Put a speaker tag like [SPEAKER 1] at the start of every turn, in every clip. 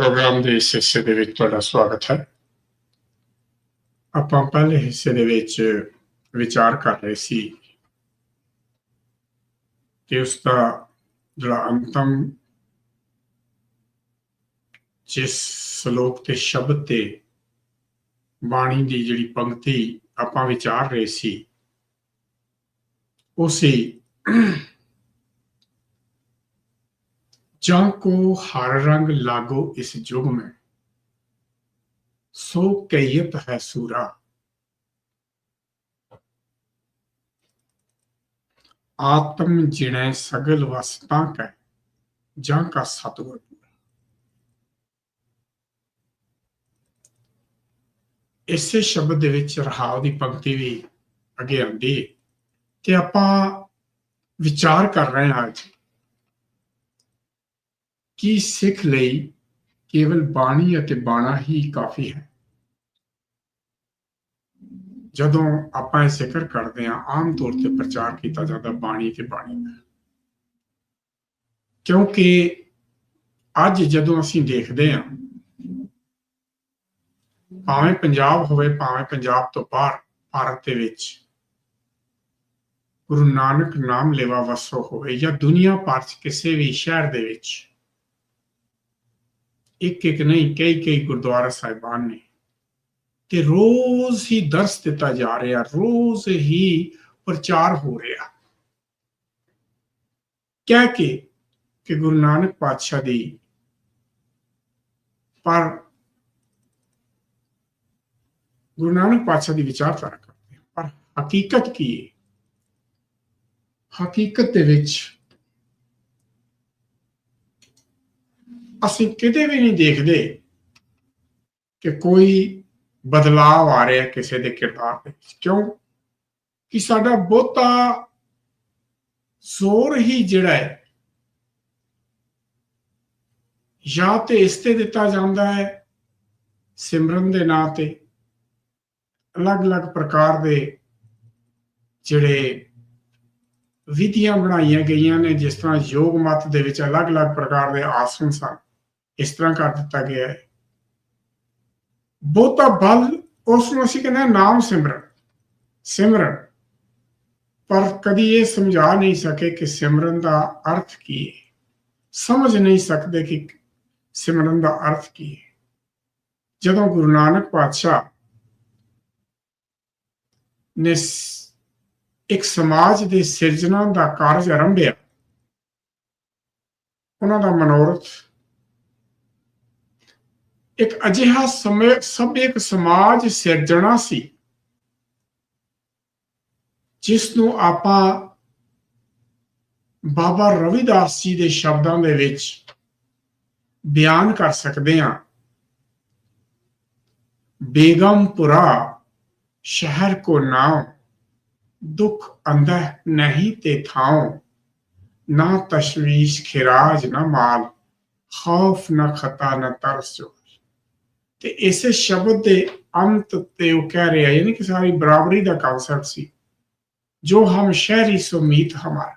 [SPEAKER 1] Programme ਦੇ ਇਸ ਹਿੱਸੇ ਦੇ ਵਿੱਚ ਤੁਹਾਡਾ ਸਵਾਗਤ ਹੈ। ਆਪਾਂ ਪਹਿਲੇ ਹਿੱਸੇ ਦੇ ਵਿੱਚ ਵਿਚਾਰ ਕਰ ਰਹੇ ਸੀ ਕਿ ਉਸ ਦਾ ਜਿਹੜਾ ਅੰਤਮ ਜਿਸ ਸ਼ਲੋਕ ਤੇ ਸ਼ਬਦ ਤੇ ਬਾਣੀ ਦੀ ਜਿਹੜੀ ਪੰਕਤੀ ਆਪਾਂ ਵਿਚਾਰ ਰਹੇ ਸੀ, ਉਹ ਜਾਂ ਕੋ ਹਰ ਰੰਗ ਲਾਗੋ ਇਸ ਯੁਗ ਮੈਂ। ਸੋ ਕਈਤ ਹੈ ਸੂਰਾ। ਆਤਮ ਜਿਣੈ ਸਗਲ ਵਸਤਾਂ ਕੈ, ਜਾਂ ਕਾ ਸਤਗੁਰ। ਇਸੇ ਸ਼ਬਦ ਦੇ ਵਿੱਚ ਰਹਾਉ ਦੀ ਪੰਕਤੀ ਵੀ ਅੱਗੇ ਆਉਂਦੀ ਤੇ ਆਪਾਂ ਵਿਚਾਰ ਕਰ ਰਹੇ ਹਾਂ ਅੱਜ। ਕਿ ਸਿੱਖ ਲਈ ਕੇਵਲ ਬਾਣੀ ਅਤੇ ਬਾਣਾ ਹੀ ਕਾਫੀ ਹੈ? ਜਦੋਂ ਆਪਾਂ ਇਹ ਜ਼ਿਕਰ ਕਰਦੇ ਹਾਂ, ਆਮ ਤੌਰ ਤੇ ਪ੍ਰਚਾਰ ਕੀਤਾ ਜਾਂਦਾ ਬਾਣੀ ਤੇ ਬਾਣੀ ਦਾ ਕਿਉਂਕਿ ਅੱਜ ਜਦੋਂ ਅਸੀਂ ਦੇਖਦੇ ਹਾਂ, ਭਾਵੇਂ ਪੰਜਾਬ ਹੋਵੇ, ਭਾਵੇਂ ਪੰਜਾਬ ਤੋਂ ਬਾਹਰ, ਭਾਰਤ ਦੇ ਵਿੱਚ, ਗੁਰੂ ਨਾਨਕ ਨਾਮ ਲੈਵਾ ਵਸੋ ਹੋਵੇ ਜਾਂ ਦੁਨੀਆ ਭਰ ਚ ਕਿਸੇ ਵੀ ਸ਼ਹਿਰ ਦੇ ਵਿੱਚ ਇੱਕ ਇੱਕ ਨਹੀਂ ਕਈ ਕਈ ਗੁਰਦੁਆਰਾ ਸਾਹਿਬਾਨ ਨੇ। ਤੇ ਰੋਜ਼ ਹੀ ਦਰਸ ਦਿੱਤਾ ਜਾ ਰਿਹਾ, ਰੋਜ਼ ਹੀ ਪ੍ਰਚਾਰ ਹੋ ਰਿਹਾ। ਕਹਿ ਕੇ ਕਿ ਗੁਰੂ ਨਾਨਕ ਪਾਤਸ਼ਾਹ ਦੀ, ਪਰ ਗੁਰੂ ਨਾਨਕ ਪਾਤਸ਼ਾਹ ਦੀ ਵਿਚਾਰਧਾਰਾ ਕਰਦੇ ਪਰ ਹਕੀਕਤ ਕੀ ਹੈ ਹਕੀਕਤ ਦੇ ਵਿੱਚ ਅਸੀਂ ਕਿਤੇ ਵੀ ਨਹੀਂ ਦੇਖਦੇ ਕਿ ਕੋਈ ਬਦਲਾਅ ਆ ਰਿਹਾ ਕਿਸੇ ਦੇ ਕਿਰਦਾਰ ਦੇ ਵਿੱਚ। ਕਿਉਂ? ਕਿ ਸਾਡਾ ਬਹੁਤਾ ਜ਼ੋਰ ਹੀ ਜਿਹੜਾ ਹੈ, ਜਾਂ ਤੇ ਇਸ ਤੇ ਦਿੱਤਾ ਜਾਂਦਾ ਹੈ, ਸਿਮਰਨ ਦੇ ਨਾਂ ਤੇ ਅਲੱਗ-ਅਲੱਗ ਪ੍ਰਕਾਰ ਦੇ ਜਿਹੜੇ ਵਿਧੀਆਂ ਬਣਾਈਆਂ ਗਈਆਂ ਨੇ, ਜਿਸ ਤਰ੍ਹਾਂ ਯੋਗ ਮਤ ਦੇ ਵਿੱਚ ਅਲੱਗ-ਅਲੱਗ ਪ੍ਰਕਾਰ ਦੇ ਆਸਨ ਸਨ। ਇਸ ਤਰ੍ਹਾਂ ਕਰ ਦਿੱਤਾ ਗਿਆ ਹੈ। ਬਹੁਤਾ ਬਲ ਉਸ ਨੂੰ ਅਸੀਂ ਕਹਿੰਦੇ ਹਾਂ ਨਾਮ ਸਿਮਰਨ। ਸਿਮਰਨ। ਪਰ ਕਦੀ ਇਹ ਸਮਝਾ ਨਹੀਂ ਸਕੇ ਕਿ ਸਿਮਰਨ ਦਾ ਅਰਥ ਕੀ ਹੈ। ਸਮਝ ਨਹੀਂ ਸਕਦੇ ਕਿ ਸਿਮਰਨ ਦਾ ਅਰਥ ਕੀ ਹੈ। ਜਦੋਂ ਗੁਰੂ ਨਾਨਕ ਪਾਤਸ਼ਾਹ ਨੇ ਇੱਕ ਸਮਾਜ ਦੇ ਸਿਰਜਣਾ ਦਾ ਕਾਰਜ ਆਰੰਭਿਆ, ਉਹਨਾਂ ਦਾ ਮਨੋਰਥ ਇੱਕ ਅਜਿਹਾ ਸਮੇ ਸਭ ਇੱਕ ਸਮਾਜ ਸਿਰਜਣਾ ਸੀ। ਜਿਸ ਨੂੰ ਆਪਾਂ ਬਾਬਾ ਰਵਿਦਾਸ ਜੀ ਦੇ ਸ਼ਬਦਾਂ ਦੇ ਵਿੱਚ ਬਿਆਨ ਕਰ ਸਕਦੇ ਹਾਂ। ਬੇਗਮਪੁਰਾ ਸ਼ਹਿਰ ਕੋ ਨਾਮ ਦੁੱਖ ਅੰਦਰ ਨਹੀਂ ਤੇ ਥਾਉ, ਨਾ ਤਸ਼ਵੀਸ਼ ਖਿਰਾਜ ਨਾ ਮਾਲ, ਖੌਫ ਨਾ ਖਤਾ ਨਾ ਤਰਸ ਤੇ ਇਸੇ ਸ਼ਬਦ ਦੇ ਅੰਤ ਤੇ ਉਹ ਕਹਿ ਰਿਹਾ, ਯਾਨੀ ਕਿ ਸਾਰੀ ਬਰਾਬਰੀ ਦਾ ਕਨਸੈਪਟ ਸੀ। ਜੋ ਹਮ ਸ਼ਹਿਰੀ ਸੁਮੀਤ ਹਮਾਰਾ।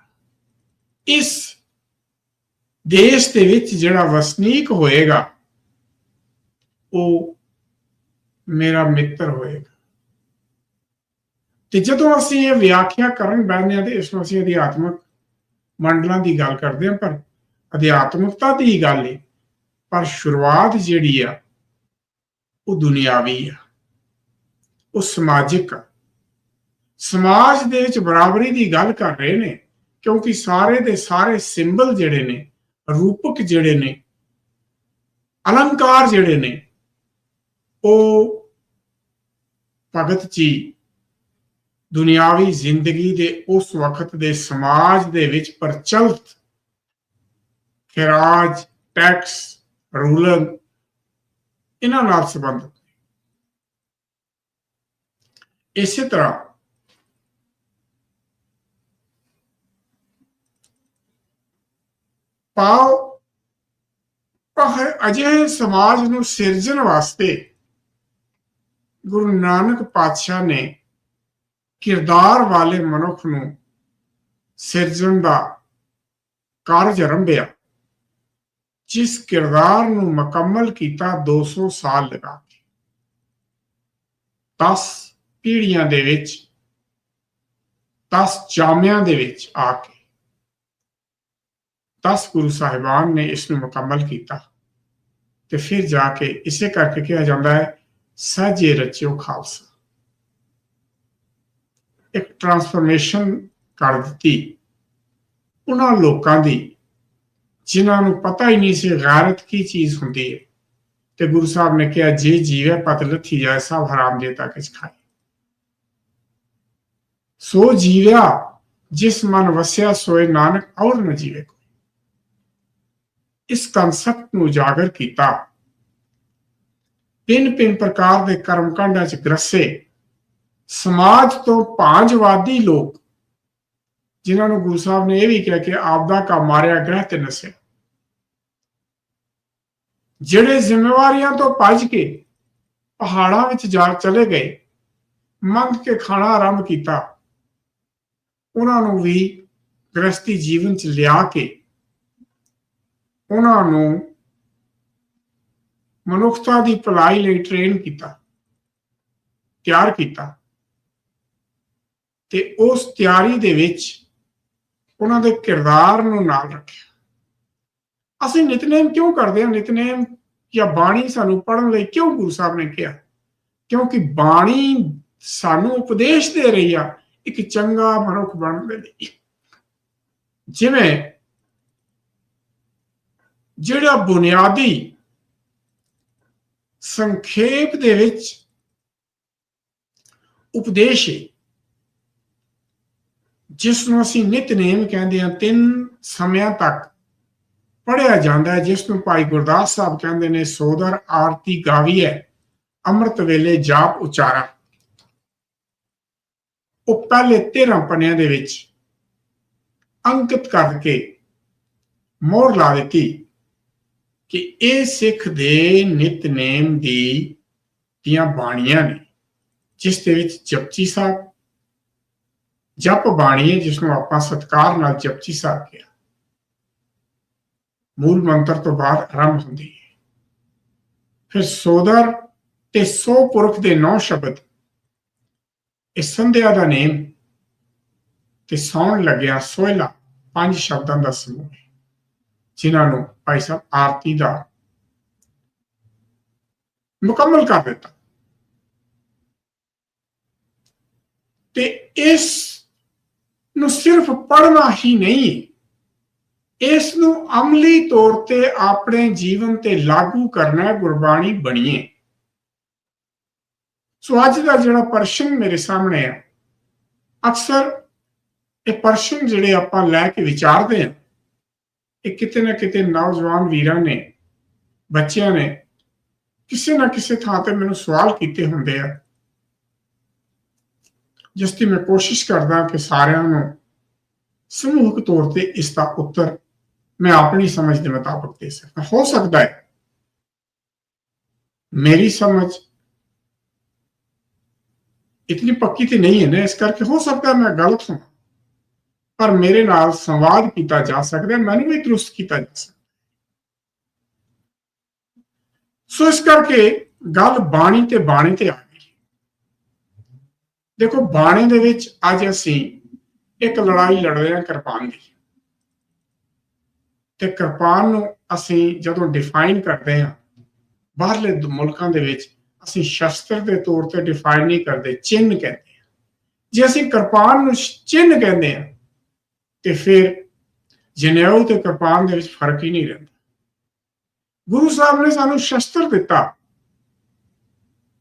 [SPEAKER 1] ਇਸ ਦੇਸ਼ ਦੇ ਵਿੱਚ ਜਿਹੜਾ ਵਸਨੀਕ ਹੋਏਗਾ, ਉਹ ਮੇਰਾ ਮਿੱਤਰ ਹੋਏਗਾ। ਤੇ ਜਦੋਂ ਅਸੀਂ ਇਹ ਵਿਆਖਿਆ ਕਰਨ ਬੈਠਦੇ ਹਾਂ ਤੇ ਇਸ ਨੂੰ ਅਸੀਂ ਅਧਿਆਤਮਕ ਮੰਡਲਾਂ ਦੀ ਗੱਲ ਕਰਦੇ ਹਾਂ, ਪਰ ਅਧਿਆਤਮਕਤਾ ਦੀ ਗੱਲ ਹੈ ਪਰ ਸ਼ੁਰੂਆਤ ਜਿਹੜੀ ਆ ਉਹ ਦੁਨਿਆਵੀ ਆ, ਉਹ ਸਮਾਜਿਕ ਆ। ਸਮਾਜ ਦੇ ਵਿੱਚ ਬਰਾਬਰੀ ਦੀ ਗੱਲ ਕਰ ਰਹੇ ਨੇ, ਕਿਉਂਕਿ ਸਾਰੇ ਦੇ ਸਾਰੇ ਸਿੰਬਲ ਜਿਹੜੇ ਨੇ, ਰੂਪਕ ਜਿਹੜੇ ਨੇ, ਅਲੰਕਾਰ ਜਿਹੜੇ ਨੇ, ਉਹ ਭਗਤ ਜੀ ਦੁਨਿਆਵੀ ਜ਼ਿੰਦਗੀ ਦੇ ਉਸ ਵਕਤ ਦੇ ਸਮਾਜ ਦੇ ਵਿੱਚ ਪ੍ਰਚਲਿਤ, ਖਿਰਾਜ, ਟੈਕਸ, ਰੂਲਰ ਇਹਨਾਂ ਨਾਲ ਸੰਬੰਧਿਤ। ਇਸੇ ਤਰ੍ਹਾਂ ਪਾਓ ਅਜਿਹੇ ਸਮਾਜ ਨੂੰ ਸਿਰਜਣ ਵਾਸਤੇ ਗੁਰੂ ਨਾਨਕ ਪਾਤਸ਼ਾਹ ਨੇ ਕਿਰਦਾਰ ਵਾਲੇ ਮਨੁੱਖ ਨੂੰ ਸਿਰਜਣ ਦਾ ਕਾਰਜ ਆਰੰਭਿਆ। ਜਿਸ ਕਿਰਦਾਰ ਨੂੰ ਮੁਕੰਮਲ ਕੀਤਾ 200 ਸਾਲ ਲਗਾ ਕੇ। 10 ਪੀੜ੍ਹੀਆਂ ਦੇ ਵਿੱਚ 10 ਜਾਮਿਆਂ ਦੇ ਵਿੱਚ ਆ ਕੇ। 10 ਗੁਰੂ ਸਾਹਿਬਾਨ ਨੇ ਇਸ ਨੂੰ ਮੁਕੰਮਲ ਕੀਤਾ। ਤੇ ਫਿਰ ਜਾ ਕੇ ਇਸੇ ਕਰਕੇ ਕਿਹਾ ਜਾਂਦਾ ਹੈ ਸਾਜੇ ਰਚਿਓ ਖਾਲਸਾ। ਇੱਕ ਟਰਾਂਸਫਰਮੇਸ਼ਨ ਕਰ ਦਿੱਤੀ। ਉਹਨਾਂ ਲੋਕਾਂ ਦੀ ਜਿਨ੍ਹਾਂ ਨੂੰ ਪਤਾ ਹੀ ਨਹੀਂ ਸੀ, ਗੈਰਤ ਕੀ ਚੀਜ਼ ਹੁੰਦੀ ਹੈ। ਤੇ ਗੁਰੂ ਸਾਹਿਬ ਨੇ ਕਿਹਾ, ਜੇ ਜੀਵੇ ਪਤ ਲੱਥੀ ਜਾਏ, ਸਭ ਹਰਾਮ ਜੇ ਤੱਕ ਖਾਏ। ਸੋ ਜੀਵਿਆ, ਜਿਸ ਮਨ ਵਸਿਆ, ਸੋਏ ਨਾਨਕ ਔਰ ਨ ਜੀਵੇ ਕੋਈ। ਇਸ ਕਨਸੈਪਟ ਨੂੰ ਉਜਾਗਰ ਕੀਤਾ। ਪਿੰਨ ਪਿੰਨ ਪ੍ਰਕਾਰ ਦੇ ਕਰਮਕਾਂਡਾਂ ਚ ਗ੍ਰਸੇ। ਸਮਾਜ ਤੋਂ ਭਾਂਜਵਾਦੀ ਲੋਕ ਜਿਨ੍ਹਾਂ ਨੂੰ ਗੁਰੂ ਸਾਹਿਬ ਨੇ ਇਹ ਵੀ ਕਿਹਾ ਕਿ ਆਪਦਾ ਕਾ ਮਾਰਿਆ ਗ੍ਰਹਿ ਤੇ ਨਸੇ ਜਿਹੜੇ ਜ਼ਿੰਮੇਵਾਰੀਆਂ ਤੋਂ ਭੱਜ ਕੇ ਪਹਾੜਾਂ ਵਿੱਚ ਜਾ ਚਲੇ ਗਏ, ਮੰਗ ਕੇ ਖਾਣਾ ਆਰੰਭ ਕੀਤਾ, ਉਹਨਾਂ ਨੂੰ ਵੀ ਗ੍ਰਸਤੀ ਜੀਵਨ ਚ ਲਿਆ ਕੇ ਉਹਨਾਂ ਨੂੰ ਮਨੁੱਖਤਾ ਦੀ ਭਲਾਈ ਲਈ ਟ੍ਰੇਨ ਕੀਤਾ, ਤਿਆਰ ਕੀਤਾ ਤੇ ਉਸ ਤਿਆਰੀ ਦੇ ਵਿੱਚ ਉਹਨਾਂ ਦੇ ਕਿਰਦਾਰ ਨੂੰ ਨਾਲ ਰੱਖਿਆ। ਅਸੀਂ ਨਿਤਨੇਮ ਕਿਉਂ ਕਰਦੇ ਹਾਂ? ਨਿਤਨੇਮ ਜਾਂ ਬਾਣੀ ਸਾਨੂੰ ਪੜਨ ਲਈ ਕਿਉਂ ਗੁਰੂ ਸਾਹਿਬ ਨੇ ਕਿਹਾ? ਕਿਉਂਕਿ ਬਾਣੀ ਸਾਨੂੰ ਉਪਦੇਸ਼ ਦੇ ਰਹੀ ਆ, ਇੱਕ ਚੰਗਾ ਮਨੁੱਖ ਬਣਨ ਦੇ ਲਈ। ਜਿਵੇਂ ਜਿਹੜਾ ਬੁਨਿਆਦੀ ਸੰਖੇਪ ਦੇ ਵਿੱਚ ਉਪਦੇਸ਼ ਹੈ ਜਿਸ ਨੂੰ ਅਸੀਂ ਨਿਤਨੇਮ ਕਹਿੰਦੇ ਹਾਂ, ਤਿੰਨ ਸਮਿਆਂ ਤੱਕ ਪੜਿਆ ਜਾਂਦਾ ਹੈ, ਜਿਸ ਨੂੰ ਭਾਈ ਗੁਰਦਾਸ ਸਾਹਿਬ ਕਹਿੰਦੇ ਨੇ, ਸੋਦਰ ਆਰਤੀ ਗਾਵੀ ਹੈ ਅੰਮ੍ਰਿਤ ਵੇਲੇ ਜਾਪ ਉਚਾਰਾ। ਉਹ ਪਹਿਲੇ 13 ਪੰਨਿਆਂ ਦੇ ਵਿੱਚ ਅੰਕਿਤ ਕਰਕੇ ਮੋਹਰ ਲਾ ਦਿੱਤੀ ਕਿ ਇਹ ਸਿੱਖ ਦੇ ਨਿਤਨੇਮ ਦੀ ਦੀਆਂ ਬਾਣੀਆਂ ਨੇ, ਜਿਸ ਦੇ ਵਿੱਚ ਜਪਜੀ ਸਾਹਿਬ ਜਪ ਬਾਣੀ ਹੈ ਜਿਸ ਨੂੰ ਆਪਾਂ ਸਤਕਾਰ ਨਾਲ ਜਪਜੀ ਸਾਹਿਬ ਕਿਹਾ। ਮੂਲ ਮੰਤਰ ਤੋਂ ਬਾਅਦ ਆਰੰਭ ਹੁੰਦੀ ਹੈ। ਫਿਰ ਸੋਦਰ ਤੇ ਸੋ ਪੁਰਖ ਦੇ ਨੌ ਸ਼ਬਦ। ਇਸ ਸੰਧਿਆ ਦਾ ਨੇਮ ਤੇ ਸੌਣ ਲੱਗਿਆ ਸੋਇਲਾ ਪੰਜ ਸ਼ਬਦਾਂ ਦਾ ਸਮੂਹ ਹੈ, ਜਿਨ੍ਹਾਂ ਨੂੰ ਭਾਈ ਸਾਹਿਬ ਆਰਤੀ ਦਾ ਮੁਕੰਮਲ ਕਰ ਦਿੱਤਾ। ਤੇ ਇਸ ਨੂੰ ਸਿਰਫ ਪੜਨਾ ਹੀ ਨਹੀਂ। ਇਸ ਨੂੰ ਅਮਲੀ ਤੌਰ ਤੇ ਆਪਣੇ ਜੀਵਨ ਤੇ ਲਾਗੂ ਕਰਨਾ ਗੁਰਬਾਣੀ ਬਣੀਏ ਸੋ ਅੱਜ ਦਾ ਜਿਹੜਾ ਪ੍ਰਸ਼ਨ ਮੇਰੇ ਸਾਹਮਣੇ ਆ, ਅਕਸਰ ਇਹ ਪ੍ਰਸ਼ਨ ਜਿਹੜੇ ਆਪਾਂ ਲੈ ਕੇ ਵਿਚਾਰਦੇ ਹਾਂ, ਇਹ ਕਿਤੇ ਨਾ ਕਿਤੇ ਨੌਜਵਾਨ ਵੀਰਾਂ ਨੇ, ਬੱਚਿਆਂ ਨੇ, ਕਿਸੇ ਨਾ ਕਿਸੇ ਥਾਂ ਤੇ ਮੈਨੂੰ ਸਵਾਲ ਕੀਤੇ ਹੁੰਦੇ ਆ। ਜਿਸ ਦੀ ਮੈਂ ਕੋਸ਼ਿਸ਼ ਕਰਦਾ ਕਿ ਸਾਰਿਆਂ ਨੂੰ ਸਮੂਹਿਕ ਤੌਰ ਤੇ ਇਸ ਦਾ ਉੱਤਰ ਮੈਂ ਆਪਣੀ ਸਮਝ ਦੇ ਮੁਤਾਬਕ ਦੇ ਸਕਦਾ। ਹੋ ਸਕਦਾ ਹੈ। ਮੇਰੀ ਸਮਝ ਇਤਨੀ ਪੱਕੀ ਤੇ ਨਹੀਂ ਹੈ ਨਾ, ਇਸ ਕਰਕੇ ਹੋ ਸਕਦਾ ਮੈਂ ਗਲਤ ਹਾਂ ਪਰ ਮੇਰੇ ਨਾਲ ਸੰਵਾਦ ਕੀਤਾ ਜਾ ਸਕਦਾ, ਮੈਨੂੰ ਵੀ ਦਰੁਸਤ ਕੀਤਾ ਜਾ ਸਕਦਾ। ਸੋ ਇਸ ਕਰਕੇ ਗੱਲ ਬਾਣੀ ਤੇ ਬਾਣੀ ਤੇ ਆ ਦੇਖੋ, ਬਾਣੀ ਦੇ ਵਿੱਚ ਅੱਜ ਅਸੀਂ ਇੱਕ ਲੜਾਈ ਲੜ ਰਹੇ ਹਾਂ ਕਿਰਪਾਨ ਦੀ। ਤੇ ਕਿਰਪਾਨ ਨੂੰ ਅਸੀਂ ਜਦੋਂ ਡਿਫਾਈਨ ਕਰਦੇ ਹਾਂ, ਬਾਹਰਲੇ ਮੁਲਕਾਂ ਦੇ ਵਿੱਚ ਅਸੀਂ ਸ਼ਸਤਰ ਦੇ ਤੌਰ ਤੇ ਡਿਫਾਈਨ ਨਹੀਂ ਕਰਦੇ ਚਿੰਨ ਕਹਿੰਦੇ ਹਾਂ। ਜੇ ਅਸੀਂ ਕਿਰਪਾਨ ਨੂੰ ਚਿੰਨ ਕਹਿੰਦੇ ਹਾਂ, ਤੇ ਫਿਰ ਜਨੇਊ ਤੇ ਕਿਰਪਾਨ ਦੇ ਵਿੱਚ ਫ਼ਰਕ ਹੀ ਨਹੀਂ ਰਹਿੰਦਾ। ਗੁਰੂ ਸਾਹਿਬ ਨੇ ਸਾਨੂੰ ਸ਼ਸਤਰ ਦਿੱਤਾ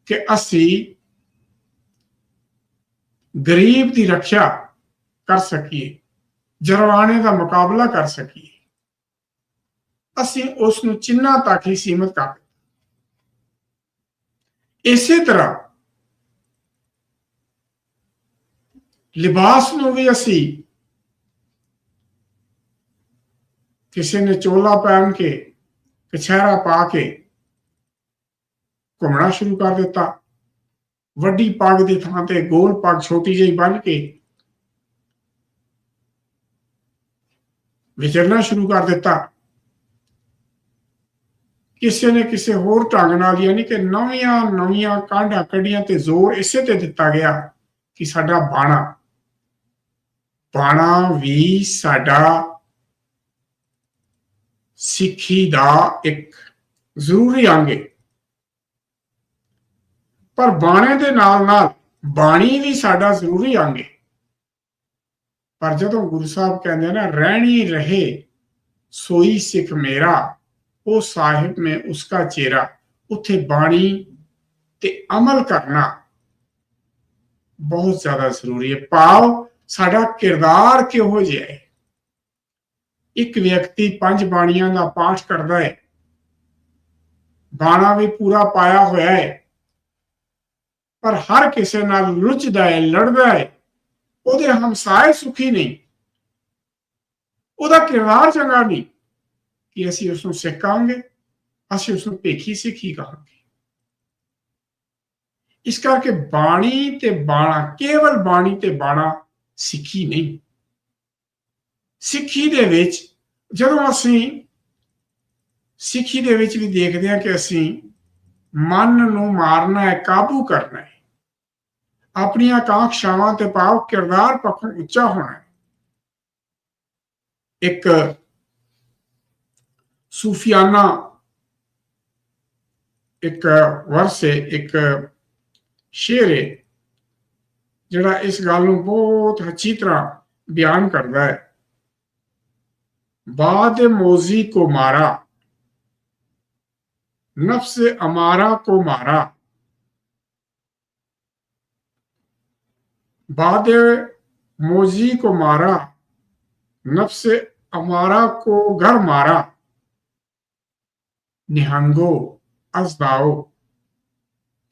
[SPEAKER 1] ਕਿ ਅਸੀਂ ਗਰੀਬ ਦੀ ਰੱਖਿਆ ਕਰ ਸਕੀਏ ਜਰਵਾਣੇ ਦਾ ਮੁਕਾਬਲਾ ਕਰ ਸਕੀਏ। ਅਸੀਂ ਉਸ ਨੂੰ ਚਿੰਨਾ ਤੱਕ ਹੀ ਸੀਮਤ ਕਰ ਦਿੱਤਾ। ਇਸੇ ਤਰ੍ਹਾਂ ਲਿਬਾਸ ਨੂੰ ਵੀ ਅਸੀਂ ਕਿਸੇ ਨੇ ਚੋਲਾ ਪਹਿਨ ਕੇ, ਕਛਹਿਰਾ ਪਾ ਕੇ ਘੁੰਮਣਾ ਸ਼ੁਰੂ ਕਰ ਦਿੱਤਾ। ਵੱਡੀ ਪੱਗ ਦੀ ਥਾਂ ਤੇ, ਗੋਲ ਪੱਗ ਛੋਟੀ ਜਿਹੀ ਬੰਨ ਕੇ ਵਿਚਰਨਾ ਸ਼ੁਰੂ ਕਰ ਦਿੱਤਾ। ਕਿਸੇ ਨੇ ਕਿਸੇ ਹੋਰ ਢੰਗ ਨਾਲ, ਯਾਨੀ ਕਿ ਨਵੀਆਂ ਨਵੀਆਂ ਕਾਂਢਾਂ ਕੱਢੀਆਂ ਤੇ ਜ਼ੋਰ ਇਸੇ ਤੇ ਦਿੱਤਾ ਗਿਆ ਕਿ ਸਾਡਾ ਬਾਣਾ। ਬਾਣਾ ਵੀ ਸਾਡਾ ਸਿੱਖੀ ਦਾ ਇੱਕ ਜ਼ਰੂਰੀ ਅੰਗ ਹੈ ਪਰ ਬਾਣੇ ਦੇ ਨਾਲ ਨਾਲ ਬਾਣੀ ਵੀ ਸਾਡਾ ਜ਼ਰੂਰੀ ਅੰਗ ਹੈ। ਪਰ ਜਦੋਂ ਗੁਰੂ ਸਾਹਿਬ ਕਹਿੰਦੇ ਨਾ, ਰਹਿਣੀ ਰਹੇ, ਸੋਈ ਸਿੱਖ ਮੇਰਾ, ਉਹ ਸਾਹਿਬ ਮੈਂ ਉਸਕਾ ਚਿਹਰਾ ਉੱਥੇ ਬਾਣੀ ਤੇ ਅਮਲ ਕਰਨਾ ਬਹੁਤ ਜ਼ਿਆਦਾ ਜ਼ਰੂਰੀ ਹੈ। ਭਾਵ ਸਾਡਾ ਕਿਰਦਾਰ ਕਿਹੋ ਜਿਹਾ ਹੈ? ਇੱਕ ਵਿਅਕਤੀ ਪੰਜ ਬਾਣੀਆਂ ਦਾ ਪਾਠ ਕਰਦਾ ਹੈ। ਬਾਣਾ ਵੀ ਪੂਰਾ ਪਾਇਆ ਹੋਇਆ ਹੈ। ਪਰ ਹਰ ਕਿਸੇ ਨਾਲ ਰੁੱਝਦਾ ਹੈ, ਲੜਦਾ ਹੈ, ਉਹਦੇ ਹਮਸਾਏ ਸੁਖੀ ਨਹੀਂ। ਉਹਦਾ ਕਿਰਦਾਰ ਚੰਗਾ ਨਹੀਂ ਕਿ ਅਸੀਂ ਉਸ ਨੂੰ ਸਿੱਖਾਂਗੇ, ਅਸੀਂ ਉਸ ਨੂੰ ਭੇਖੀ ਸਿੱਖੀ ਕਹਾਂਗੇ। ਇਸ ਕਰਕੇ ਬਾਣੀ ਤੇ ਬਾਣਾ, ਕੇਵਲ ਬਾਣੀ ਤੇ ਬਾਣਾ ਸਿੱਖੀ ਨਹੀਂ। ਸਿੱਖੀ ਦੇ ਵਿੱਚ ਜਦੋਂ ਅਸੀਂ ਸਿੱਖੀ ਦੇ ਵਿੱਚ ਵੀ ਦੇਖਦੇ ਹਾਂ ਕਿ ਅਸੀਂ ਮਨ ਨੂੰ ਮਾਰਨਾ ਹੈ, ਕਾਬੂ ਕਰਨਾ ਹੈ ਆਪਣੀਆਂ ਕਾਂਖਸ਼ਾਵਾਂ ਤੇ ਭਾਵ ਕਿਰਦਾਰ ਪੱਖੋਂ ਉੱਚਾ ਹੋਣਾ ਹੈ ਇੱਕ ਸੂਫੀਆਨਾ ਇੱਕ ਵਰਸੇ ਇੱਕ ਸ਼ੇਰ ਹੈ ਜਿਹੜਾ ਇਸ ਗੱਲ ਨੂੰ ਬਹੁਤ ਅੱਛੀ ਤਰ੍ਹਾਂ ਬਿਆਨ ਕਰਦਾ ਹੈ बाद मोजी को मारा नफ्स अमारा को मारा बाद मोजी को मारा नफ्स अमारा को घर मारा निहंगो अजदाओ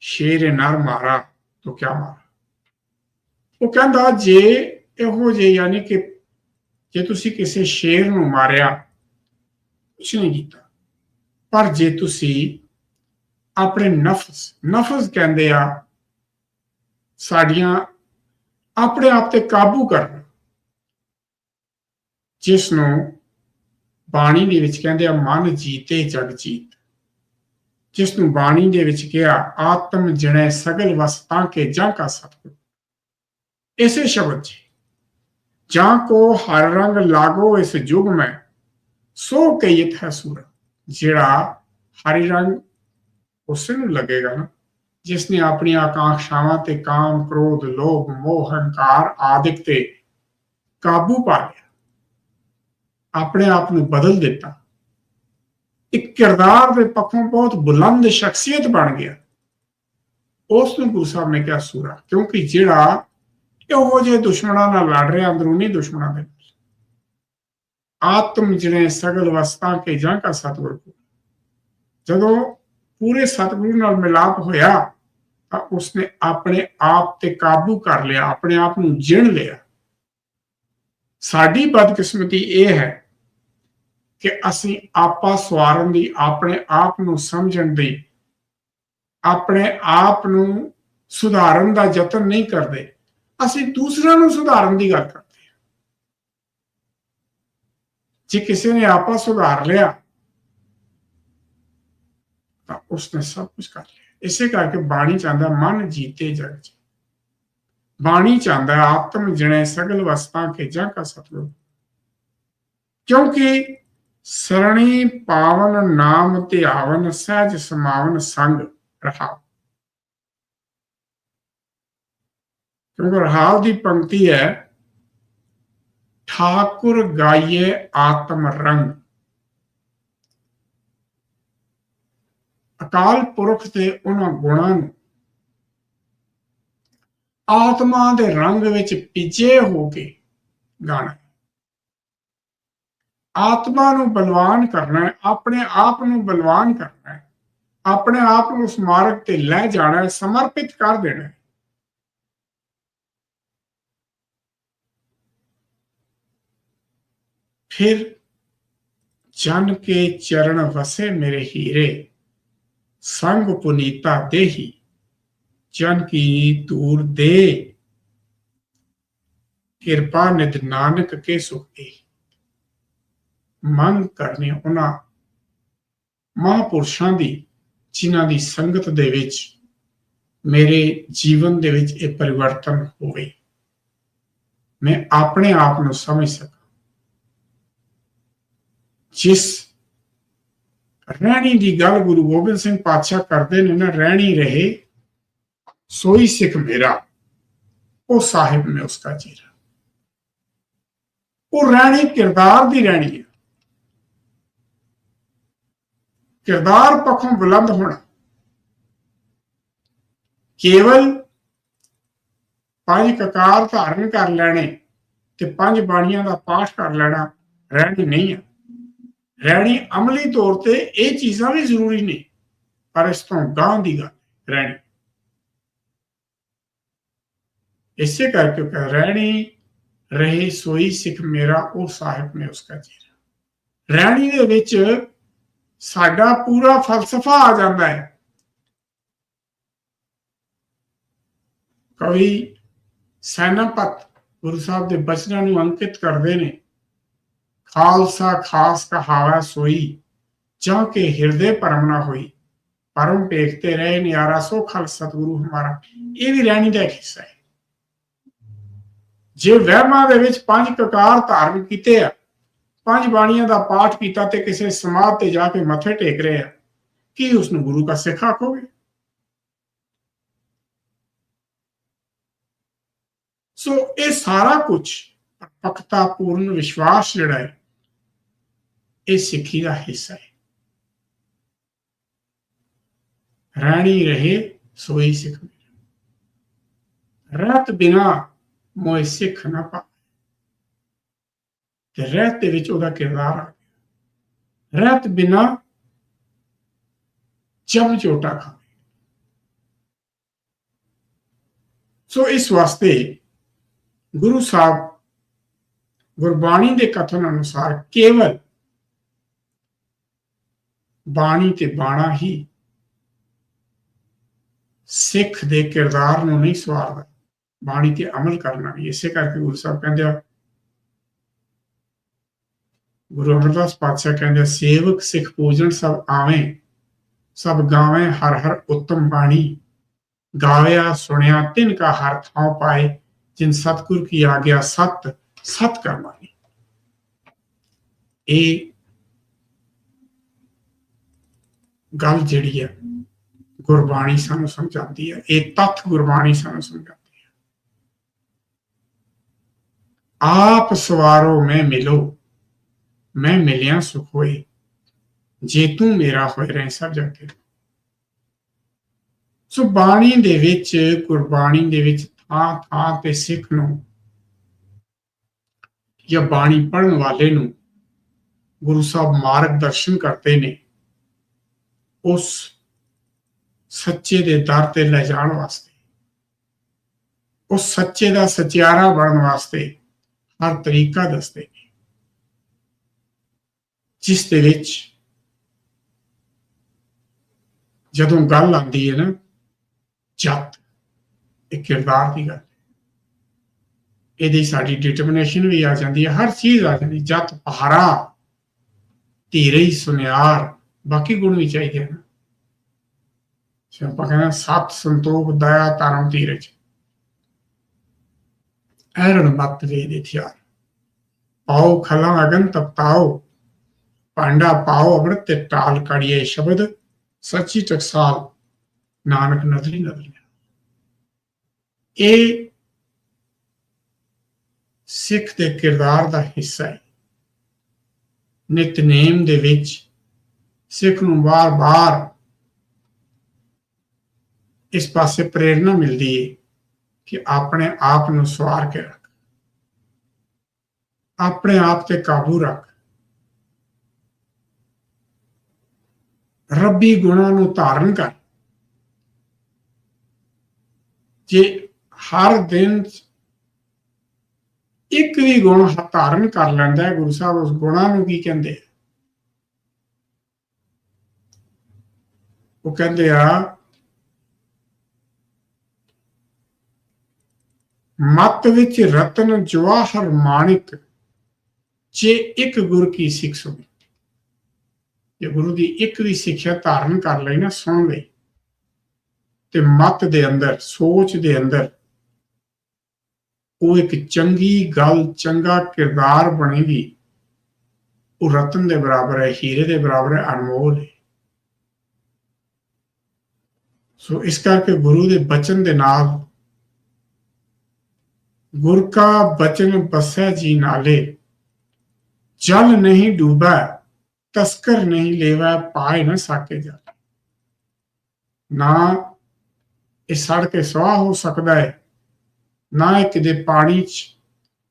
[SPEAKER 1] शेर नर मारा तो क्या मारा ਉਹ ਕਹਿੰਦਾ ਜੇ ਇਹੋ ਜੇ ਯਾਨੀ ਕਿ ਜੇ ਤੁਸੀਂ ਕਿਸੇ ਸ਼ੇਰ ਨੂੰ ਮਾਰਿਆ ਕੁਛ ਨਹੀਂ ਕੀਤਾ ਪਰ ਜੇ ਤੁਸੀਂ ਆਪਣੇ ਨਫਸ ਨਫਸ ਕਹਿੰਦੇ ਆ ਸਾਡੀਆਂ ਆਪਣੇ ਆਪ ਤੇ ਕਾਬੂ ਕਰਨਾ। ਜਿਸ ਨੂੰ ਬਾਣੀ ਦੇ ਵਿੱਚ ਕਹਿੰਦੇ ਆ, ਮਨ ਜੀਤੇ ਜਗ ਜੀਤ। ਜਿਸ ਨੂੰ ਬਾਣੀ ਦੇ ਵਿੱਚ ਕਿਹਾ, ਆਤਮ ਜਣੈ ਸਗਲ ਵਸਤਾਂ ਕੇ ਜਾਂ ਕਾ ਸਤਿਗੁਰ। ਇਸੇ ਸ਼ਬਦ 'ਚ, ਜਾਂ ਕੋ ਹਰ ਰੰਗ ਲਾਗੋ ਇਸ ਯੁਗ ਮੈਂ, ਸੋ ਕਈਤ ਹੈ ਸੂਰ ਜਿਹੜਾ ਹਰੀ ਰੰਗ ਉਸ ਨੂੰ ਲੱਗੇਗਾ ਨਾ। ਜਿਸ ਨੇ ਆਪਣੀਆਂ ਆਕਾਂਖਸ਼ਾਵਾਂ ਤੇ ਕਾਮ, ਕ੍ਰੋਧ, ਲੋਭ, ਮੋਹ, ਹੰਕਾਰ ਆਦਿਕ ਤੇ ਕਾਬੂ ਪਾ ਲਿਆ। ਆਪਣੇ ਆਪ ਨੂੰ ਬਦਲ ਦਿੱਤਾ। ਇੱਕ ਕਿਰਦਾਰ ਦੇ ਪੱਖੋਂ ਬਹੁਤ ਬੁਲੰਦ ਸ਼ਖਸੀਅਤ ਬਣ ਗਿਆ। ਉਸ ਨੂੰ ਗੁਰੂ ਸਾਹਿਬ ਨੇ ਕਿਹਾ, ਸੂਰਾ, ਕਿਉਂਕਿ ਜਿਹੜਾ ਇਹੋ ਜਿਹੇ ਦੁਸ਼ਮਣਾਂ ਨਾਲ ਲੜ ਰਿਹਾ, ਅੰਦਰੂਨੀ ਦੁਸ਼ਮਣਾਂ ਦੇ ਨਾਲ। ਆਤਮ ਜਿਹੜੇ ਸਗਲ ਵਸਤਾਂ ਕੇ ਜਾਂ ਕਾ ਸਤਿਗੁਰ ਜਦੋਂ ਪੂਰੇ ਸਤਿਗੁਰੂ ਨਾਲ ਮਿਲਾਪ ਹੋਇਆ, ਤਾਂ ਉਸਨੇ ਆਪਣੇ ਆਪ ਤੇ ਕਾਬੂ ਕਰ ਲਿਆ, ਆਪਣੇ ਆਪ ਨੂੰ ਜਿਣ ਲਿਆ। ਸਾਡੀ ਬਦਕਿਸਮਤੀ ਇਹ ਹੈ ਕਿ ਅਸੀਂ ਆਪਾ ਸਵਾਰਨ ਦੀ, ਆਪਣੇ ਆਪ ਨੂੰ ਸਮਝਣ ਦੀ, ਆਪਣੇ ਆਪ ਨੂੰ ਸੁਧਾਰਨ ਦਾ ਯਤਨ ਨਹੀਂ ਕਰਦੇ। ਅਸੀਂ ਦੂਸਰਿਆਂ ਨੂੰ ਸੁਧਾਰਨ ਦੀ ਗੱਲ ਕਰਦੇ ਹਾਂ। ਜੇ ਕਿਸੇ ਨੇ ਆਪਾ ਸੁਧਾਰ ਲਿਆ ਤਾਂ ਉਸਨੇ ਸਭ ਕੁਝ ਕਰ ਲਿਆ। ਇਸੇ ਕਰਕੇ ਬਾਣੀ ਚਾਹੁੰਦਾ ਮਨ ਜੀਤੇ ਜਗ ਜੀ। ਬਾਣੀ ਚਾਹੁੰਦਾ ਆਤਮ ਜਣੇ ਸਗਲ ਵਸਤਾਂ ਕੇ ਜਾਂ ਕਾ ਸਤਿਗੁਰ। ਕਿਉਂਕਿ ਸਰਣੀ ਪਾਵਨ ਨਾਮ ਧਿਆਵਨ ਸਹਿਜ ਸਮਾਵਨ ਸੰਗ ਰਹਾ ਕਿਉਂਕਿ ਰਹਾਲ ਦੀ ਪੰਕਤੀ ਹੈ, ਠਾਕੁਰ ਗਾਈਏ ਆਤਮ ਰੰਗ। ਅਕਾਲ ਪੁਰਖ ਤੇ ਉਹਨਾਂ ਗੁਣਾਂ ਨੂੰ। ਆਤਮਾ ਦੇ ਰੰਗ ਵਿੱਚ ਪਿੱਜੇ ਹੋ ਕੇ ਗਾਣਾ ਆਤਮਾ ਨੂੰ ਬਲਵਾਨ ਕਰਨਾ ਆਪਣੇ ਆਪ ਨੂੰ ਬਲਵਾਨ ਕਰਨਾ ਆਪਣੇ ਆਪ ਨੂੰ ਉਸ ਮਾਰਗ ਤੇ ਲੈ ਜਾਣਾ ਸਮਰਪਿਤ ਕਰ ਦੇਣਾ ਫਿਰ ਜਨ ਕੇ ਚਰਨ ਵਸੇ ਮੇਰੇ ਹੀਰੇ। ਸੰਗ ਪੁਨੀਤਾ ਦੇਹੀ, ਜਨ ਕੀ ਤੂਰ ਦੇ। ਕਿਰਪਾ ਨਿਤ ਨਾਨਕ ਕੇ ਸੁਖ ਦੇ। ਮੰਗ ਕਰਨੀ ਉਹਨਾਂ ਮਹਾਪੁਰਸ਼ਾਂ ਦੀ, ਜਿਨ੍ਹਾਂ ਦੀ ਸੰਗਤ ਦੇ ਵਿੱਚ, ਮੇਰੇ ਜੀਵਨ ਦੇ ਵਿੱਚ ਇਹ ਪਰਿਵਰਤਨ ਹੋਵੇ। ਮੈਂ ਆਪਣੇ ਆਪ ਨੂੰ ਸਮਝ ਸਕਾਂ। ਜਿਸ ਰਹਿਣੀ ਦੀ ਗੱਲ ਗੁਰੂ ਗੋਬਿੰਦ ਸਿੰਘ ਪਾਤਸ਼ਾਹ ਕਰਦੇ ਨੇ ਨਾ, ਰਹਿਣੀ ਰਹੇ। ਸੋਈ ਸਿੱਖ ਮੇਰਾ, ਉਹ ਸਾਹਿਬ ਮੈਂ ਉਸका ਚਿਹਰਾ। ਉਹ ਰਹਿਣੀ, ਕਿਰਦਾਰ ਦੀ ਰਹਿਣੀ ਹੈ ਕਿਰਦਾਰ ਪੱਖੋਂ ਬੁਲੰਦ ਹੋਣਾ। ਕੇਵਲ ਪੰਜ ਕਕਾਰ ਧਾਰਨ ਕਰ ਲੈਣੇ ਤੇ ਪੰਜ ਬਾਣੀਆਂ ਦਾ ਪਾਠ ਕਰ ਲੈਣਾ ਰਹਿਣੀ ਨਹੀਂ ਹੈ ਰਹਿਣੀ ਅਮਲੀ ਤੌਰ ਤੇ ਇਹ ਚੀਜ਼ਾਂ ਵੀ ਜ਼ਰੂਰੀ ਨੇ। ਪਰ ਇਸ ਤੋਂ ਗਾਂ ਦੀ ਗੱਲ ਰਹਿਣੀ ਇਸੇ ਕਰਕੇ ਕਹਿ ਰਹਿਣੀ ਰਹੇ ਸੋਈ ਸਿੱਖ ਮੇਰਾ, ਉਹ ਸਾਹਿਬ ਨੇ ਉਸका ਚਿਹਰਾ। ਰਹਿਣੀ ਦੇ ਵਿੱਚ ਸਾਡਾ ਪੂਰਾ ਫਲਸਫਾ ਆ ਜਾਂਦਾ ਹੈ। ਕਵੀ ਸੈਨਾਪਤ ਗੁਰੂ ਸਾਹਿਬ ਦੇ ਬਚਨਾਂ ਨੂੰ ਅੰਕਿਤ ਕਰਦੇ ਨੇ। ਖਾਲਸਾ ਖਾਸ ਕਹਾਵਾ ਸੋਈ ਜਾ ਕੇ ਹਿਰਦੇ ਪਰਮ ਨਾ ਹੋਈ, ਪਰਮ ਦੇਖਤੇ ਰਹੇ ਨਿਆਰਾ ਸੋ ਖਲ ਸਤਿਗੁਰੂ ਹਮਾਰਾ। ਇਹ ਵੀ ਰਹਿਣੀ ਦਾ ਹਿੱਸਾ ਹੈ। ਜੇ ਵਹਿਮਾਂ ਦੇ ਵਿੱਚ ਪੰਜ ਕਕਾਰ ਧਾਰਨ ਕੀਤੇ ਆ, ਪੰਜ ਬਾਣੀਆਂ ਦਾ ਪਾਠ ਕੀਤਾ ਤੇ ਕਿਸੇ ਸਮਾਧ ਤੇ ਜਾ ਕੇ ਮੱਥੇ ਟੇਕ ਰਹੇ ਆ, ਕੀ ਉਸ ਨੂੰ ਗੁਰੂ ਦਾ ਸਿੱਖ ਆਖੋਗੇ? ਸੋ ਇਹ ਸਾਰਾ ਕੁਝ ਪੱਕਤਾ ਪੂਰਨ ਵਿਸ਼ਵਾਸ ਜਿਹੜਾ ਹੈ ਇਹ ਸਿੱਖੀ ਦਾ ਹਿੱਸਾ ਹੈ ਰਾਣੀ ਰਹੇ ਸੋਈ ਸਿੱਖ ਰਤ ਬਿਨਾ ਮੋਇ ਸਿੱਖ ਨਾ ਪਾ ਤੇ ਰਹਿਤ ਦੇ ਵਿੱਚ ਉਹਦਾ ਕਿਰਦਾਰ ਆ ਗਿਆ ਰਹਿਤ ਬਿਨਾ ਜਮ ਝੋਟਾ ਖਾਵੇ ਸੋ ਇਸ ਵਾਸਤੇ ਗੁਰੂ ਸਾਹਿਬ ਗੁਰਬਾਣੀ ਦੇ ਕਥਨ ਅਨੁਸਾਰ ਕੇਵਲ ਬਾਣੀ ਤੇ ਬਾਣਾ ਹੀ ਸਿੱਖ ਦੇ ਕਿਰਦਾਰ ਨੂੰ ਨਹੀਂ ਸਵਾਰਦਾ। ਬਾਣੀ ਤੇ ਅਮਲ ਕਰਨਾ ਵੀ, ਇਸੇ ਕਰਕੇ ਗੁਰੂ ਸਾਹਿਬ ਕਹਿੰਦੇ ਆ, ਗੁਰੂ ਅਮਰਦਾਸ ਪਾਤਸ਼ਾਹ ਕਹਿੰਦੇ ਸੇਵਕ, ਸਿੱਖ ਪੂਜਨ ਸਭ ਆਵੇਂ, ਸਭ ਗਾਵੇਂ, ਹਰ ਹਰ ਉੱਤਮ ਬਾਣੀ। ਗਾਵਿਆ, ਸੁਣਿਆ, ਤਿਨ ਕਾ ਹਰ ਥਾਂ ਪਾਏ, ਜਿਨ ਸਤਗੁਰ ਕੀ ਆਗਿਆ ਸਤ ਸਤ ਕਰਮਾਨੀ ਇਹ ਗੱਲ ਜਿਹੜੀ ਹੈ ਗੁਰਬਾਣੀ ਸਾਨੂੰ ਸਮਝਾਉਂਦੀ ਹੈ ਇਹ ਤੱਥ ਗੁਰਬਾਣੀ ਸਾਨੂੰ ਸਮਝਾਉਂਦੀ ਹੈ ਆਪ ਸਵਾਰੋ, ਮੈਂ ਮਿਲੋ। ਮੈਂ ਮਿਲਿਆ ਸੁਖ ਹੋਏ। ਜੇ ਤੂੰ ਮੇਰਾ ਹੋਏ ਰਹਿ ਸਭ ਜਗ ਸੋ ਬਾਣੀ ਦੇ ਵਿੱਚ, ਗੁਰਬਾਣੀ ਦੇ ਵਿੱਚ ਥਾਂ ਥਾਂ ਤੇ ਸਿੱਖ ਨੂੰ ਜਾਂ ਬਾਣੀ ਪੜਨ ਵਾਲੇ ਨੂੰ ਗੁਰੂ ਸਾਹਿਬ ਮਾਰਗ ਦਰਸ਼ਨ ਕਰਦੇ ਨੇ। ਉਸ ਸੱਚੇ ਦੇ ਦਰ ਤੇ ਲੈ ਜਾਣ ਵਾਸਤੇ। ਉਸ ਸੱਚੇ ਦਾ ਸਚਿਆਰਾ ਬਣਨ ਵਾਸਤੇ ਹਰ ਤਰੀਕਾ ਦੱਸਦੇ ਨੇ। ਜਿਸ ਦੇ ਵਿੱਚ ਜਦੋਂ ਗੱਲ ਆਉਂਦੀ ਹੈ ਨਾ, ਜਤ ਇਹ ਕਿਰਦਾਰ ਦੀ ਗੱਲ ਇਹਦੀ ਸਾਡੀ ਡਿਟਰਮੀਨੇਸ਼ਨ ਵੀ ਆ ਜਾਂਦੀ ਹੈ, ਹਰ ਚੀਜ਼ ਆ ਜਾਂਦੀ ਜਤ ਪਹਾਰਾ ਧੀਰੇ ਸੁਨਿਆਰ ਬਾਕੀ ਗੁਣ ਵੀ ਚਾਹੀਦੇ ਹਨ ਜੇ ਆਪਾਂ ਸਤ ਸੰਤੋਖ, ਦਇਆ, ਧਰਮ, ਧੀਰਜ। ਐਰਨ ਮਤ ਵੇ ਦੇ ਥਿਆਰ ਪਾਉ ਖਲਾ ਅਗਨ ਤਪਤਾਓ ਪਾਂਡਾ ਪਾਓ ਅਮਰਤ ਤੇ ਟਾਲ ਕੜੀਏ ਸ਼ਬਦ, ਸੱਚੀ ਟਕਸਾਲ, ਨਾਨਕ ਨਦਰੀ ਨਦਰੀ। ਇਹ ਸਿੱਖ ਦੇ ਕਿਰਦਾਰ ਦਾ ਹਿੱਸਾ ਹੈ। ਨਿਤਨੇਮ ਦੇ ਵਿੱਚ ਸਿੱਖ ਨੂੰ ਵਾਰ ਵਾਰ ਇਸ ਪਾਸੇ ਪ੍ਰੇਰਣਾ ਮਿਲਦੀ ਹੈ ਕਿ ਆਪਣੇ ਆਪ ਨੂੰ ਸਵਾਰ ਕੇ ਰੱਖ। ਆਪਣੇ ਆਪ ਤੇ ਕਾਬੂ ਰੱਖ। ਰੱਬੀ ਗੁਣਾਂ ਨੂੰ ਧਾਰਨ ਕਰ। ਜੇ ਹਰ ਦਿਨ ਇੱਕ ਵੀ ਗੁਣ ਧਾਰਨ ਕਰ ਲੈਂਦਾ ਹੈ, ਗੁਰੂ ਸਾਹਿਬ ਉਸ ਗੁਣਾਂ ਨੂੰ ਕੀ ਕਹਿੰਦੇ ਆ? ਉਹ ਕਹਿੰਦੇ ਆ, ਮਤ ਵਿੱਚ ਰਤਨ ਜਵਾਹਰ ਮਾਨਿਕ ਜੇ ਇੱਕ ਗੁਰ ਕੀ ਸਿੱਖ ਸੁਣੀ ਜੇ ਗੁਰੂ ਦੀ ਇੱਕ ਵੀ ਸਿੱਖਿਆ ਧਾਰਨ ਕਰ ਲਈ ਨਾ, ਸੁਣ ਲਈ, ਤੇ ਮਤ ਦੇ ਅੰਦਰ, ਸੋਚ ਦੇ ਅੰਦਰ, ਉਹ ਇੱਕ ਚੰਗੀ ਗੱਲ, ਚੰਗਾ ਕਿਰਦਾਰ ਬਣੇਗੀ ਉਹ ਰਤਨ ਦੇ ਬਰਾਬਰ ਹੈ, ਹੀਰੇ ਦੇ ਬਰਾਬਰ ਹੈ, ਅਨਮੋਲ ਹੈ। ਸੋ ਇਸ ਕਰਕੇ ਗੁਰੂ ਦੇ ਬਚਨ ਦੇ ਨਾਲ ਗੁਰ ਕਾ ਬਚਨ ਬਸੈ ਜੀ ਨਾਲੇ, ਜਲ ਨਹੀਂ ਡੂਬਾ, ਤਸਕਰ ਨਹੀਂ ਲੇਵਾ, ਪਾਏ ਨਾ ਸਾਕੇ ਜਾ ਨਾ ਇਹ ਸੜ ਕੇ ਸਵਾਹ ਹੋ ਸਕਦਾ ਹੈ ਨਾ ਇਹ ਕਿਤੇ ਪਾਣੀ 'ਚ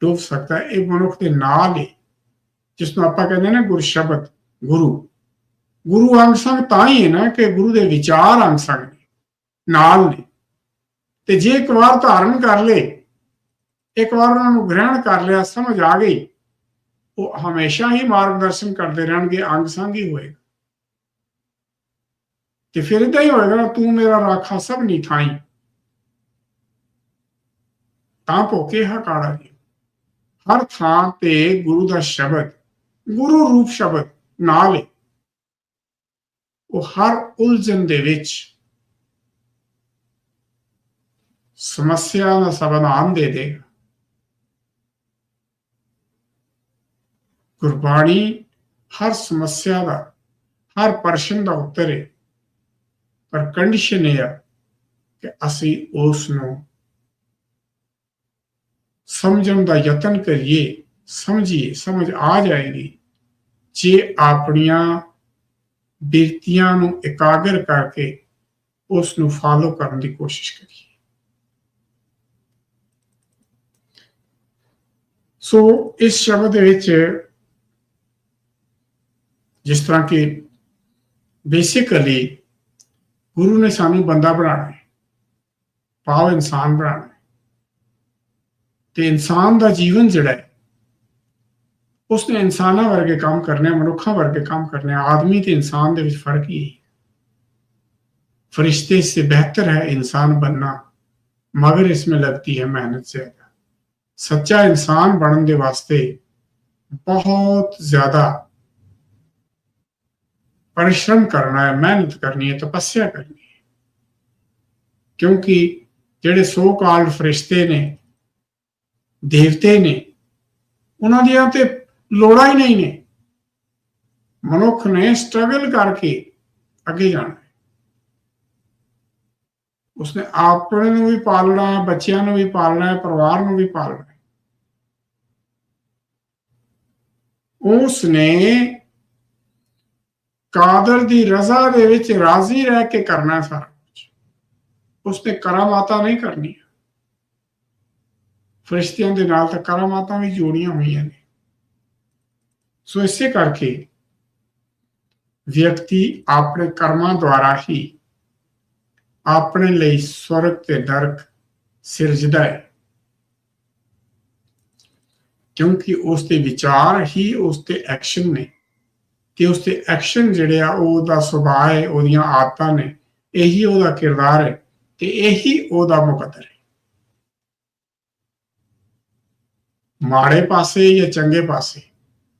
[SPEAKER 1] ਡੁੱਬ ਸਕਦਾ ਹੈ ਇਹ ਮਨੁੱਖ ਦੇ ਨਾਲ ਹੈ ਜਿਸ ਨੂੰ ਆਪਾਂ ਕਹਿੰਦੇ ਨਾ ਗੁਰ ਸ਼ਬਦ, ਗੁਰੂ। ਗੁਰੂ ਅੰਗ ਸੰਗ ਤਾਂ ਹੀ ਹੈ ਨਾ ਕਿ ਗੁਰੂ ਦੇ ਵਿਚਾਰ ਅੰਗ ਸੰਗ ਨੇ। ਨਾਲ ਨੇ। ਤੇ ਜੇ ਇੱਕ ਵਾਰ ਧਾਰਨ ਕਰ ਲੇ, ਇੱਕ ਵਾਰ ਉਹਨਾਂ ਨੂੰ ਗ੍ਰਹਿਣ ਕਰ ਲਿਆ, ਸਮਝ ਆ ਗਈ, ਉਹ ਹਮੇਸ਼ਾ ਹੀ ਮਾਰਗਦਰਸ਼ਨ ਕਰਦੇ ਰਹਿਣਗੇ, ਅੰਗ ਸੰਗ ਹੀ ਹੋਏਗਾ। ਤੇ ਫਿਰ ਇਦਾਂ ਹੀ ਹੋਏਗਾ ਤੂੰ ਮੇਰਾ ਰਾਖਾ ਸਭ ਨਹੀਂ ਥਾਈ। ਤਾਂ ਭੋਕੇ ਹਾ ਕਾੜਾ ਜੀ। ਹਰ ਥਾਂ ਤੇ ਗੁਰੂ ਦਾ ਸ਼ਬਦ, ਗੁਰੂ ਰੂਪ ਸ਼ਬਦ ਨਾਲ ਉਹ ਹਰ ਉਲਝਣ ਦੇ ਵਿੱਚ ਸਮੱਸਿਆ ਦਾ ਸਮਾਧਾਨ ਦੇ ਦੇਗਾ ਗੁਰਬਾਣੀ ਹਰ ਸਮੱਸਿਆ ਦਾ ਹਰ ਪ੍ਰਸ਼ਨ ਦਾ ਉੱਤਰ ਹੈ ਪਰ ਕੰਡੀਸ਼ਨ ਇਹ ਹੈ ਕਿ ਅਸੀਂ ਉਸ ਨੂੰ ਸਮਝਣ ਦਾ ਯਤਨ ਕਰੀਏ ਸਮਝੀਏ ਸਮਝ ਆ ਜਾਏਗੀ ਜੇ ਆਪਣੀਆਂ ਬਿਰਤੀਆਂ ਨੂੰ ਇਕਾਗਰ ਕਰਕੇ ਉਸ ਨੂੰ ਫਾਲੋ ਕਰਨ ਦੀ ਕੋਸ਼ਿਸ਼ ਕਰੀਏ ਸੋ ਇਸ ਸ਼ਬਦ ਦੇ ਵਿੱਚ ਜਿਸ ਤਰ੍ਹਾਂ ਕਿ ਬੇਸਿਕਲੀ ਗੁਰੂ ਨੇ ਸਾਨੂੰ ਬੰਦਾ ਬਣਾਉਣਾ ਹੈ ਪਾਵ ਇਨਸਾਨ ਬਣਾਉਣਾ ਹੈ ਤੇ ਇਨਸਾਨ ਦਾ ਜੀਵਨ ਜਿਹੜਾ ਹੈ ਉਸਨੇ ਇਨਸਾਨਾਂ ਵਰਗੇ ਕੰਮ ਕਰਨੇ ਆ, ਮਨੁੱਖਾਂ ਵਰਗੇ ਕੰਮ ਕਰਨੇ ਆ। ਆਦਮੀ ਤੇ ਇਨਸਾਨ ਦੇ ਵਿੱਚ ਫਰਕ ਹੀ ਹੈ फरिश्ते से बेहतर है इंसान बनना मगर इसमें लगती है मेहनत ज्यादा ਸੱਚਾ ਇਨਸਾਨ ਬਣਨ ਦੇ ਵਾਸਤੇ ਬਹੁਤ ਜ਼ਿਆਦਾ ਪਰਿਸ਼ਰਮ ਕਰਨਾ ਹੈ, ਮਿਹਨਤ ਕਰਨੀ ਹੈ ਤਪੱਸਿਆ ਕਰਨੀ ਹੈ। ਕਿਉਂਕਿ ਜਿਹੜੇ ਸੋ ਕਾਲ ਫਰਿਸ਼ਤੇ ਨੇ, ਦੇਵਤੇ ਨੇ, ਉਹਨਾਂ ਦੀਆਂ ਤੇ ਲੋੜਾਂ ਹੀ ਨਹੀਂ ਨੇ। ਮਨੁੱਖ ਨੇ ਸਟਰਗਲ ਕਰਕੇ ਅੱਗੇ ਜਾਣਾ ਉਸਨੇ ਆਪਣੇ ਨੂੰ ਵੀ ਪਾਲਣਾ, ਬੱਚਿਆਂ ਨੂੰ ਵੀ ਪਾਲਣਾ ਹੈ, ਪਰਿਵਾਰ ਨੂੰ ਵੀ ਪਾਲਣਾ ਹੈ ਉਸਨੇ ਕਾਦਰ ਦੀ ਰਜ਼ਾ ਦੇ ਵਿੱਚ ਰਾਜ਼ੀ ਰਹਿ ਕੇ ਕਰਨਾ ਸਾਰਾ ਕੁਝ ਉਸਨੇ ਕਰਾਮਾਤਾਂ ਨਹੀਂ ਕਰਨੀਆਂ। ਫਰਿਸ਼ਤਿਆਂ ਦੇ ਨਾਲ ਤਾਂ ਕਰਾਮਾਤਾਂ ਵੀ ਜੋੜੀਆਂ ਹੋਈਆਂ ਨੇ। ਸੋ ਇਸੇ ਕਰਕੇ ਵਿਅਕਤੀ ਆਪਣੇ ਕਰਮਾਂ ਦੁਆਰਾ ਹੀ ਆਪਣੇ ਲਈ ਸਵਰਗ ਤੇ ਨਰਕ ਸਿਰਜਦਾ ਹੈ। ਕਿਉਂਕਿ ਉਸ ਦੇ ਵਿਚਾਰ ਹੀ ਉਸ ਦੇ ਐਕਸ਼ਨ ਨੇ। ਤੇ ਉਸ ਦੇ ਐਕਸ਼ਨ ਜਿਹੜੇ ਆ ਉਹਦਾ ਸੁਭਾਅ ਹੈ, ਉਹਦੀਆਂ ਆਦਤਾਂ ਨੇ, ਇਹੀ ਉਹਦਾ ਕਿਰਦਾਰ ਹੈ ਤੇ ਇਹੀ ਉਹਦਾ ਮੁਕੱਦਰ ਹੈ। ਮਾੜੇ ਪਾਸੇ ਜਾਂ ਚੰਗੇ ਪਾਸੇ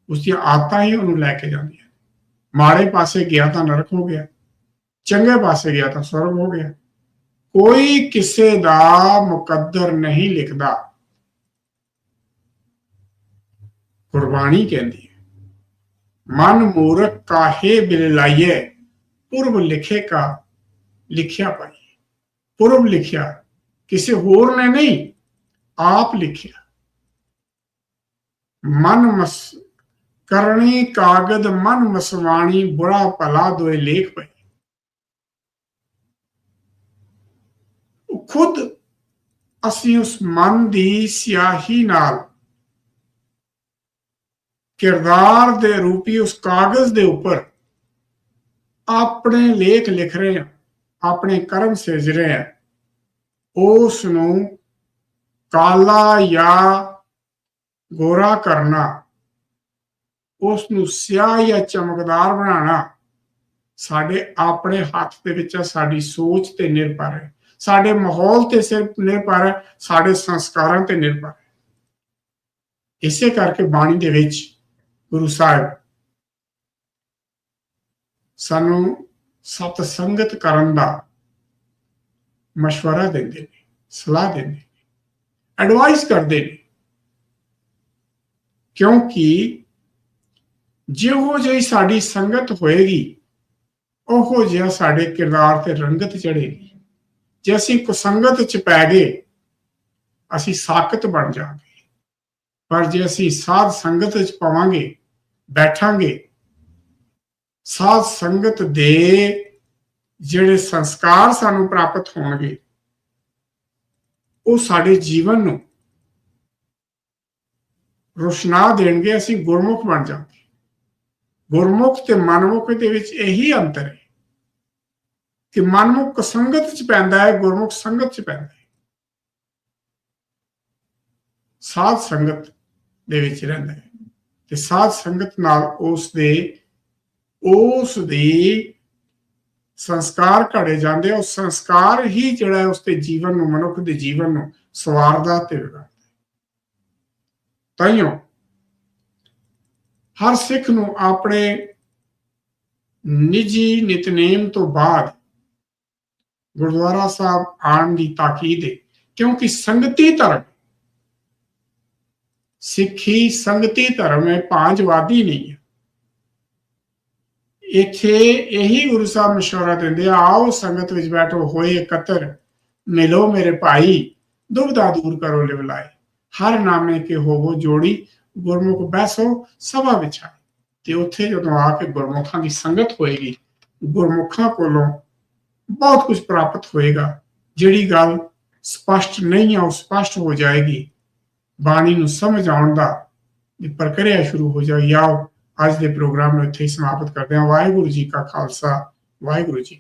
[SPEAKER 1] ਉਸ ਦੀਆਂ ਆਦਤਾਂ ਹੀ ਉਹਨੂੰ ਲੈ ਕੇ ਜਾਂਦੀਆਂ ਮਾੜੇ ਪਾਸੇ ਗਿਆ ਤਾਂ ਨਰਕ ਹੋ ਗਿਆ, ਚੰਗੇ ਪਾਸੇ ਗਿਆ ਤਾਂ ਸਵਰਗ ਹੋ ਗਿਆ। ਕੋਈ ਕਿਸੇ ਦਾ ਮੁਕੱਦਰ ਨਹੀਂ ਲਿਖਦਾ। ਗੁਰਬਾਣੀ ਕਹਿੰਦੀ ਹੈ। ਮਨ ਮੂਰਖ ਕਾਹੇ ਬਿਲ ਲਾਈਏ ਪੁਰਬ ਲਿਖੇ ਕਾ ਲਿਖਿਆ ਪਾਈ ਪੁਰਬ ਲਿਖਿਆ, ਕਿਸੇ ਹੋਰ ਨੇ ਨਹੀਂ, ਆਪ ਲਿਖਿਆ। ਮਨ ਮਸ, ਕਰਨੀ ਕਾਗਦ ਮਨ ਮਸਵਾਣੀ, ਬੁਰਾ ਭਲਾ ਦੋਏ ਲੇਖ ਪਈ ਖੁਦ ਅਸੀਂ ਉਸ ਮਨ ਦੀ ਸਿਆਹੀ ਨਾਲ ਕਿਰਦਾਰ ਦੇ ਰੂਪੀ ਉਸ ਕਾਗਜ਼ ਦੇ ਉੱਪਰ ਆਪਣੇ ਲੇਖ ਲਿਖ ਰਹੇ ਹਾਂ, ਆਪਣੇ ਕਰਮ ਸਿਰਜ ਰਹੇ ਹਾਂ। ਉਸ ਨੂੰ ਕਾਲਾ ਜਾਂ ਗੋਰਾ ਕਰਨਾ, ਉਸ ਨੂੰ ਸਿਆਹ ਜਾਂ ਚਮਕਦਾਰ ਬਣਾਉਣਾ, ਸਾਡੇ ਆਪਣੇ ਹੱਥ ਦੇ ਵਿੱਚ ਹੈ ਸਾਡੀ ਸੋਚ ਤੇ ਨਿਰਭਰ ਹੈ। ਸਾਡੇ ਮਾਹੌਲ ਤੇ ਸਿਰਫ ਨਿਰਭਰ ਹੈ, ਸਾਡੇ ਸੰਸਕਾਰਾਂ ਤੇ ਨਿਰਭਰ ਹੈ। ਇਸੇ ਕਰਕੇ ਬਾਣੀ ਦੇ ਵਿੱਚ ਗੁਰੂ ਸਾਹਿਬ ਸਾਨੂੰ ਸਤ ਸੰਗਤ ਕਰਨ ਦਾ مشورہ ਦਿੰਦੇ ਨੇ ਸਲਾਹ ਦਿੰਦੇ ਨੇ ਐਡਵਾਈਸ ਕਰਦੇ ਨੇ ਕਿਉਂਕਿ ਜਿਹੋ ਜਿਹੀ ਸਾਡੀ ਸੰਗਤ ਹੋਏਗੀ ਉਹੋ ਜਿਹਾ ਸਾਡੇ ਕਿਰਦਾਰ ਤੇ ਰੰਗਤ ਚੜੇਗੀ ਜੇ ਅਸੀਂ ਕੁਸੰਗਤ ਚ ਪੈ ਗਏ ਅਸੀਂ ਸਾਖਤ ਬਣ ਜਾਵਾਂਗੇ ਪਰ ਜੇ ਅਸੀਂ ਸਾਧ ਸੰਗਤ ਚ ਪਾਵਾਂਗੇ ਬੈਠਾਂਗੇ। ਸਾਧ ਸੰਗਤ ਦੇ ਜਿਹੜੇ ਸੰਸਕਾਰ ਸਾਨੂੰ ਪ੍ਰਾਪਤ ਹੋਣਗੇ, ਉਹ ਸਾਡੇ ਜੀਵਨ ਨੂੰ ਰੋਸ਼ਨਾ ਦੇਣਗੇ, ਅਸੀਂ ਗੁਰਮੁਖ ਬਣ ਜਾਵਾਂਗੇ। ਗੁਰਮੁਖ ਤੇ ਮਨਮੁਖ ਦੇ ਵਿੱਚ ਇਹੀ ਅੰਤਰ ਹੈ ਕਿ ਮਨਮੁਖ ਸੰਗਤ ਚ ਪੈਂਦਾ ਹੈ, ਗੁਰਮੁਖ ਸੰਗਤ ਚ ਪੈਂਦਾ ਹੈ। ਸਾਧ ਸੰਗਤ ਦੇ ਵਿੱਚ ਰਹਿੰਦਾ ਹੈ। ਤੇ ਸਾਧ ਸੰਗਤ ਨਾਲ ਉਸ ਦੇ, ਉਸ ਦੀ ਸੰਸਕਾਰ ਘੜੇ ਜਾਂਦੇ ਉਹ ਸੰਸਕਾਰ ਹੀ ਜਿਹੜਾ ਹੈ, ਉਸ ਦੇ ਜੀਵਨ ਨੂੰ, ਮਨੁੱਖ ਦੇ ਜੀਵਨ ਨੂੰ ਸਵਾਰਦਾ ਤੇ ਵਿਗਾੜਦਾ ਤਾਈਓ, ਹਰ ਸਿੱਖ ਨੂੰ ਆਪਣੇ ਨਿੱਜੀ ਨਿਤਨੇਮ ਤੋਂ ਬਾਅਦ ਗੁਰਦੁਆਰਾ ਸਾਹਿਬ ਆਉਣ ਦੀ ਤਾਕੀਦ ਹੈ, ਕਿਉਂਕਿ ਸੰਗਤੀ ਧਰਮ ਸਿੱਖੀ, ਸੰਗਤੀ, ਧਰਮ ਹੈ ਪਾਂਚਵਾਦੀ ਨਹੀਂ ਹੈ। ਇੱਥੇ ਇਹੀ ਗੁਰੂ ਸਾਹਿਬ ਮਸ਼ਵਰਾ ਦਿੰਦੇ ਆ, ਆਓ ਸੰਗਤ ਵਿੱਚ ਬੈਠੋ, ਹੋਏ ਇਕੱਤਰ, ਮਿਲੋ ਮੇਰੇ ਭਾਈ ਦੁਬਦਾ ਦੂਰ ਕਰੋ ਲਿਵਲਾਏ ਹਰ ਨਾਮੇ ਕੇ ਹੋਵੋ ਜੋੜੀ, ਗੁਰਮੁਖ ਬੈਸੋ, ਸਭਾ ਵਿੱਚ ਆਏ। ਤੇ ਉੱਥੇ ਜਦੋਂ ਆ ਕੇ ਗੁਰਮੁਖਾਂ ਦੀ ਸੰਗਤ ਹੋਏਗੀ, ਗੁਰਮੁਖਾਂ ਕੋਲੋਂ ਬਹੁਤ ਕੁਝ ਪ੍ਰਾਪਤ ਹੋਏਗਾ। ਜਿਹੜੀ ਗੱਲ ਸਪਸ਼ਟ ਨਹੀਂ ਆ, ਉਹ ਸਪਸ਼ਟ ਹੋ ਜਾਏਗੀ। ਬਾਣੀ ਨੂੰ ਸਮਝ ਆਉਣ ਦਾ ਦੀ ਪ੍ਰਕਿਰਿਆ ਸ਼ੁਰੂ ਹੋ ਜਾਏਗੀ ਆਓ ਅੱਜ ਦੇ ਪ੍ਰੋਗਰਾਮ ਨੂੰ ਇੱਥੇ ਹੀ ਸਮਾਪਤ ਕਰਦੇ ਹਾਂ। ਵਾਹਿਗੁਰੂ ਜੀ ਕਾ ਖਾਲਸਾ, ਵਾਹਿਗੁਰੂ ਜੀ